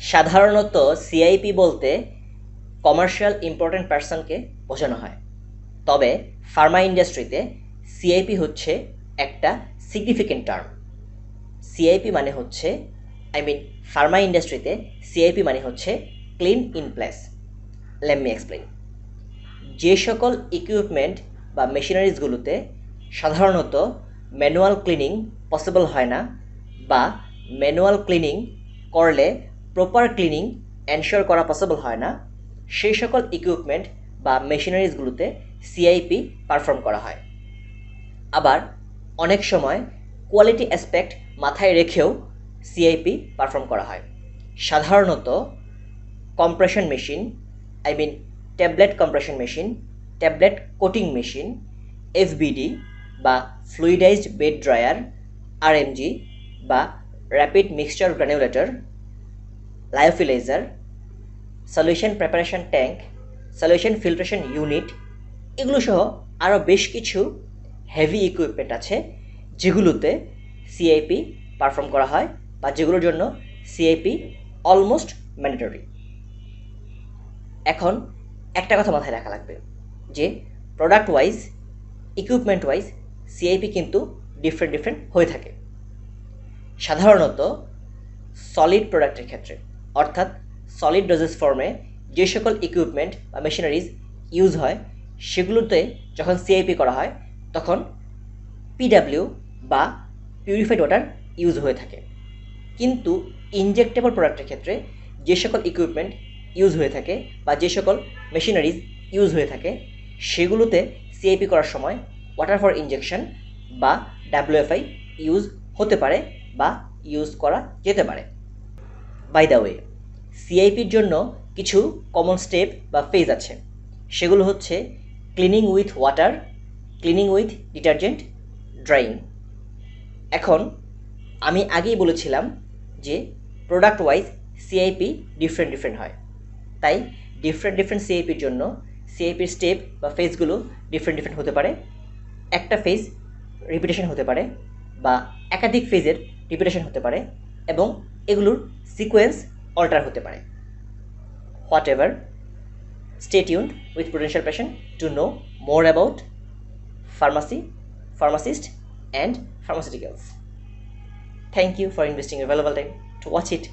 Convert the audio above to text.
সাধারণত সিআইপি বলতে commercial important পার্সনকে বোঝানো হয়। তবে ফার্মা ইন্ডাস্ট্রিতে সিআইপি হচ্ছে একটা সিগনিফিকেন্ট টার্ম সিআইপি মানে হচ্ছে আই মিন ফার্মা ইন্ডাস্ট্রিতে সিআইপি মানে হচ্ছে clean in place lemme explain যে সকল ইকুইপমেন্ট বা মেশিনারিজগুলোতে সাধারণত ম্যানুয়াল ক্লিনিং পসিবল হয় না বা ম্যানুয়াল ক্লিনিং করলে প্রপার ক্লিনিং এনশিওর করা পসিবল হয় না, সেই সকল ইকুইপমেন্ট বা মেশিনারিজগুলোতে সিআইপি পারফর্ম করা হয়। আবার অনেক সময় কোয়ালিটি অ্যাসপেক্ট মাথায় রেখেও সিআইপি পারফর্ম করা হয়। সাধারণত compression machine I mean tablet compression machine tablet coating machine FBD বা ফ্লুইডাইজড বেড ড্রায়ার আরএমজি বা rapid mixture granulator lyophilizer solution preparation tank solution filtration unit এগুলো সহ আরও বেশ কিছু হেভি ইকুইপমেন্ট আছে, যেগুলোতে সিআইপি পারফর্ম করা হয় বা যেগুলোর জন্য সিআইপি অলমোস্ট ম্যান্ডেটরি এখন একটা কথা মাথায় রাখা লাগবে, যে product wise equipment wise CIP কিন্তু ডিফারেন্ট ডিফারেন্ট হয়ে থাকে। সাধারণত সলিড প্রোডাক্টের ক্ষেত্রে। অর্থাৎ সলিড ডোজেস ফর্মে যে সকল ইকুইপমেন্ট বা মেশিনারিজ ইউজ হয়, সেগুলোতে যখন সিআইপি করা হয়, তখন পিডাব্লিউ বা পিউরিফাইড ওয়াটার ইউজ হয়ে থাকে। কিন্তু ইনজেক্টেবল প্রোডাক্টের ক্ষেত্রে যে সকল ইকুইপমেন্ট ইউজ হয়ে থাকে বা যে সকল মেশিনারিজ ইউজ হয়ে থাকে, সেগুলোতে সিআইপি করার সময় ওয়াটার ফর ইনজেকশন বা ডাব্লিউএফআই ইউজ হতে পারে বা ইউজ করা যেতে পারে। বাই দ্য ওয়ে সিআইপির জন্য কিছু কমন স্টেপ বা ফেজ আছে। সেগুলো হচ্ছে cleaning with water cleaning with detergent drying এখন আমি আগেই বলেছিলাম যে product wise CIP different different হয়। তাই ডিফারেন্ট ডিফারেন্ট সিআইপির জন্য সিআইপির স্টেপ বা ফেজগুলো ডিফারেন্ট ডিফারেন্ট হতে পারে। একটা ফেজ রিপিটেশন হতে পারে বা একাধিক ফেজের রিপিটেশন হতে পারে এবং এগুলোর সিকোয়েন্স অল্টার হতে পারে whatever stay tuned with Prudential Passion to know more about pharmacy, pharmacist, and pharmaceuticals. Thank you for investing your valuable time to watch it